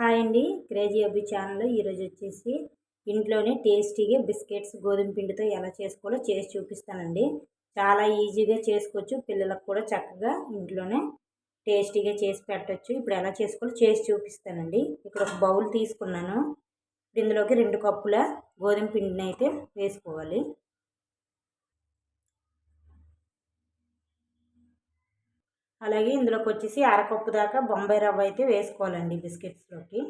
Hi అండి. Crazy అబ్బి channel ఈరోజు వచ్చేసి ఇంట్లోనే టేస్టీగా బిస్కెట్స్ గోధుమ పిండితో ఎలా చేసుకోవాలో చేసి చూపిస్తానండి. చాలా ఈజీగా చేసుకోవచ్చు. పిల్లలకు కూడా చక్కగా ఇంట్లోనే టేస్టీగా చేసి పెట్టచ్చు. ఇప్పుడు ఎలా చేసుకోవాలో చేసి చూపిస్తానండి. ఇక్కడ ఒక బౌల్ తీసుకున్నాను. ఇందులోకి రెండు కప్పుల గోధుమ పిండిని అయితే వేసుకోవాలి. అలాగే ఇందులోకి వచ్చేసి అరకప్పు దాకా బొంబాయి రవ్వ అయితే వేసుకోవాలండి బిస్కెట్స్లోకి.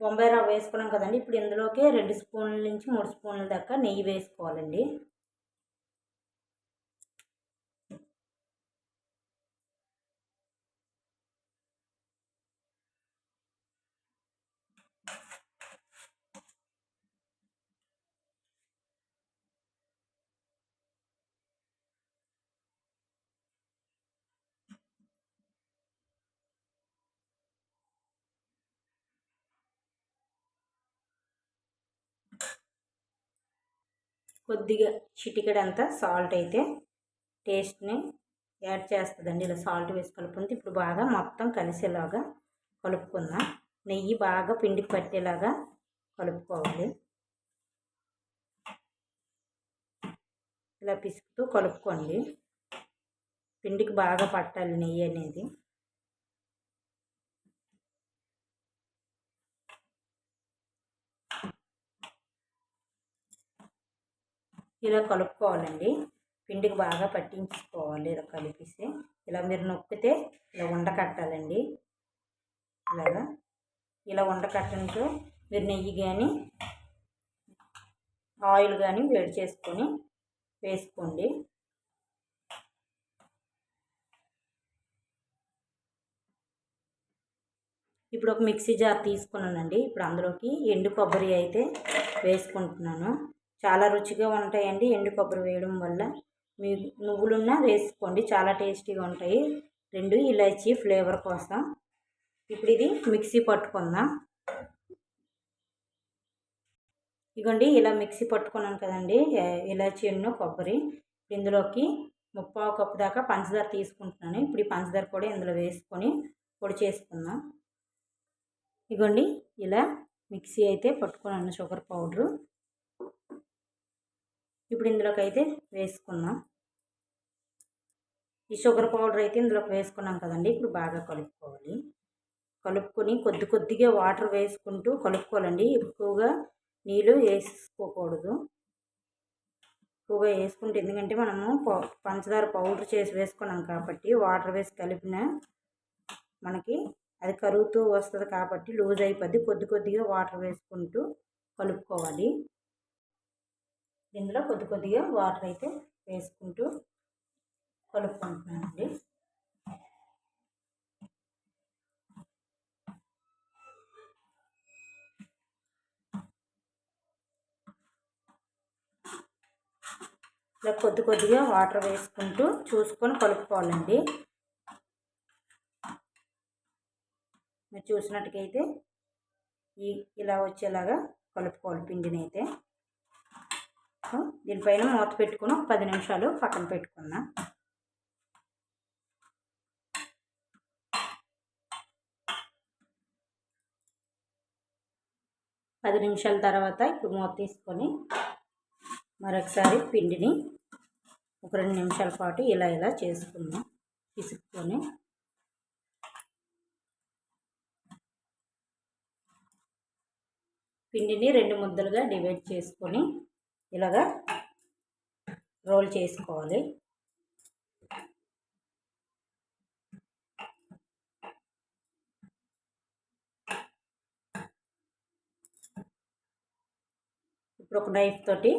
బొంబాయి రవ్వ వేసుకున్నాం కదండి ఇప్పుడు ఇందులోకి రెండు స్పూన్ల నుంచి మూడు స్పూన్ల దాకా నెయ్యి వేసుకోవాలండి. కొద్దిగా చిటికెడంతా సాల్ట్ అయితే టేస్ట్ని యాడ్ చేస్తుందండి. ఇలా సాల్ట్ వేసి కలుపుకుంది ఇప్పుడు బాగా మొత్తం కలిసేలాగా కలుపుకుందాం. నెయ్యి బాగా పిండికి పట్టేలాగా కలుపుకోవాలి. ఇలా పిసుకుతూ కలుపుకోండి. పిండికి బాగా పట్టాలి నెయ్యి అనేది. ఇలా కలుపుకోవాలండి. పిండికి బాగా పట్టించుకోవాలి. ఇలా కలిపిస్తే ఇలా మీరు నొక్కితే ఇలా ఉండకట్టాలండి ఇలాగా ఇలా ఉండకట్టడంతో మీరు నెయ్యి కానీ ఆయిల్ కానీ వేడి చేసుకొని వేసుకోండి. ఇప్పుడు ఒక మిక్సీ జార్ తీసుకున్నానండి. ఇప్పుడు అందులోకి ఎండు కొబ్బరి అయితే వేసుకుంటున్నాను. చాలా రుచిగా ఉంటాయండి ఎండు కొబ్బరి వేయడం వల్ల. మీ నువ్వులున్నా వేసుకోండి చాలా టేస్టీగా ఉంటాయి. రెండు ఇలాచీ ఫ్లేవర్ కోసం. ఇప్పుడు ఇది మిక్సీ పట్టుకుందాం. ఇగోండి ఇలా మిక్సీ పట్టుకున్నాను కదండి ఇలాచీ ఎన్నో కొబ్బరి. ఇందులోకి ముప్పావు కప్పు దాకా పంచదార తీసుకుంటున్నాను. ఇప్పుడు ఈ పంచదార కూడా ఇందులో వేసుకొని పొడి చేసుకుందాం. ఇగోండి ఇలా మిక్సీ అయితే పట్టుకున్నాను షుగర్ పౌడరు. ఇప్పుడు ఇందులోకి అయితే వేసుకుందాం. ఈ షుగర్ పౌడర్ అయితే ఇందులోకి వేసుకున్నాం కదండి. ఇప్పుడు బాగా కలుపుకోవాలి. కలుపుకొని కొద్ది కొద్దిగా వాటర్ వేసుకుంటూ కలుపుకోవాలండి. ఎక్కువగా నీళ్ళు వేసుకోకూడదు. ఎక్కువగా వేసుకుంటే ఎందుకంటే మనము పంచదార పౌడర్ చేసి వేసుకున్నాం కాబట్టి వాటర్ వేసి కలిపిన మనకి అది కరుగుతూ వస్తుంది కాబట్టి లూజ్ అయిపోద్ది. కొద్ది కొద్దిగా వాటర్ వేసుకుంటూ కలుపుకోవాలి. ఇందులో కొద్ది కొద్దిగా వాటర్ అయితే వేసుకుంటూ కలుపుకుంటున్నానండి. ఇలా కొద్ది కొద్దిగా వాటర్ వేసుకుంటూ చూసుకొని కలుపుకోవాలండి. మీరు చూసినట్టుకైతే ఈ ఇలా వచ్చేలాగా కలుపుకోవాలి పిండిని అయితే దీనిపైన మూత పెట్టుకుని ఒక పది నిమిషాలు పక్కన పెట్టుకుందాం. పది నిమిషాల తర్వాత ఇప్పుడు మూత తీసుకొని మరొకసారి పిండిని ఒక రెండు నిమిషాల పాటు ఇలా ఇలా చేసుకుందాం. పిసుక్కొని పిండిని రెండు ముద్దలుగా డివైడ్ చేసుకొని ఇలాగా రోల్ చేసుకోవాలి. ఇప్పుడు ఒక నైఫ్ తోటి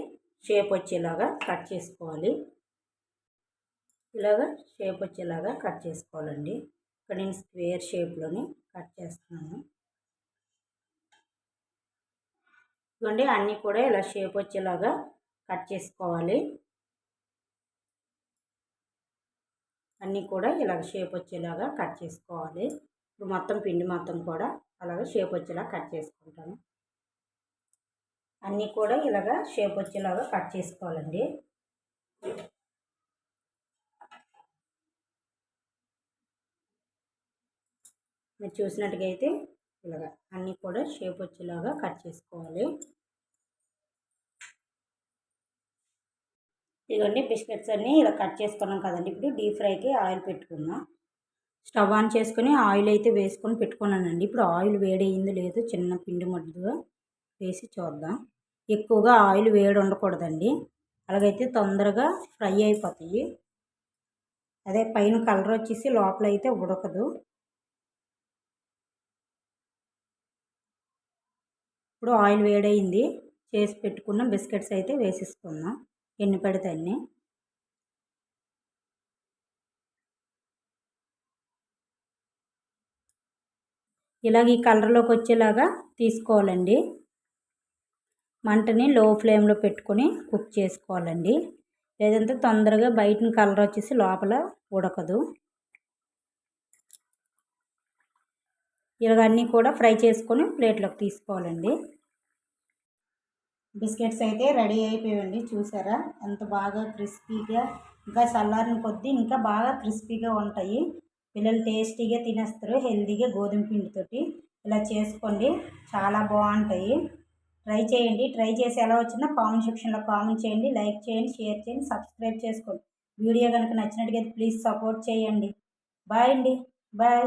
షేప్ వచ్చేలాగా కట్ చేసుకోవాలి. ఇలాగా షేప్ వచ్చేలాగా కట్ చేసుకోవాలండి. ఇక్కడ నేను స్క్వేర్ షేప్లోని కట్ చేస్తున్నాను. ఇవ్వండి అన్నీ కూడా ఇలా షేప్ వచ్చేలాగా కట్ చేసుకోవాలి. అన్నీ కూడా ఇలాగ షేప్ వచ్చేలాగా కట్ చేసుకోవాలి. ఇప్పుడు మొత్తం పిండి మొత్తం కూడా అలాగ షేప్ వచ్చేలాగా కట్ చేసుకుంటాను. అన్నీ కూడా ఇలాగ షేప్ వచ్చేలాగా కట్ చేసుకోవాలండి. మీరు చూసినట్టుగా అయితే ఇలాగా అన్నీ కూడా షేప్ వచ్చేలాగా కట్ చేసుకోవాలి. ఇదిగోండి బిస్కెట్స్ అన్నీ ఇలా కట్ చేసుకున్నాం కదండి. ఇప్పుడు డీప్ ఫ్రైకి ఆయిల్ పెట్టుకుందాం. స్టవ్ ఆన్ చేసుకొని ఆయిల్ అయితే వేసుకొని పెట్టుకున్నానండి. ఇప్పుడు ఆయిల్ వేడయింది లేదు చిన్న పిండి ముద్దగా వేసి చూద్దాం. ఎక్కువగా ఆయిల్ వేడి ఉండకూడదండి. అలాగైతే తొందరగా ఫ్రై అయిపోతాయి. అదే పైన కలర్ వచ్చేసి లోపల అయితే ఉడకదు. ఇప్పుడు ఆయిల్ వేడైంది చేసి పెట్టుకున్న. బిస్కెట్స్ అయితే వేసేసుకుందాం. ఎన్ని పడితే అన్ని. ఇలాగ ఈ కలర్లోకి వచ్చేలాగా తీసుకోవాలండి. మంటని లో ఫ్లేమ్లో పెట్టుకొని కుక్ చేసుకోవాలండి. లేదంటే తొందరగా బయటని కలర్ వచ్చేసి లోపల ఉడకదు. ఇలాగన్నీ కూడా ఫ్రై చేసుకొని ప్లేట్లోకి తీసుకోవాలండి. బిస్కెట్స్ అయితే రెడీ అయిపోయాయండి చూసారా? ఎంత బాగా క్రిస్పీగా ఇంకా చల్లారిన కొద్దీ ఇంకా బాగా క్రిస్పీగా ఉంటాయి. పిల్లలు టేస్టీగా తినేస్తారు హెల్తీగా గోధుమ పిండితోటి. ఇలా చేసుకోండి చాలా బాగుంటాయి. ట్రై చేయండి ట్రై చేసి ఎలా వచ్చిందో కామెంట్ సెక్షన్లో కామెంట్ చేయండి లైక్ చేయండి షేర్ చేయండి సబ్స్క్రైబ్ చేసుకోండి. వీడియో కనుక నచ్చినట్టుగా ప్లీజ్ సపోర్ట్ చేయండి. బాయ్ అండి బాయ్.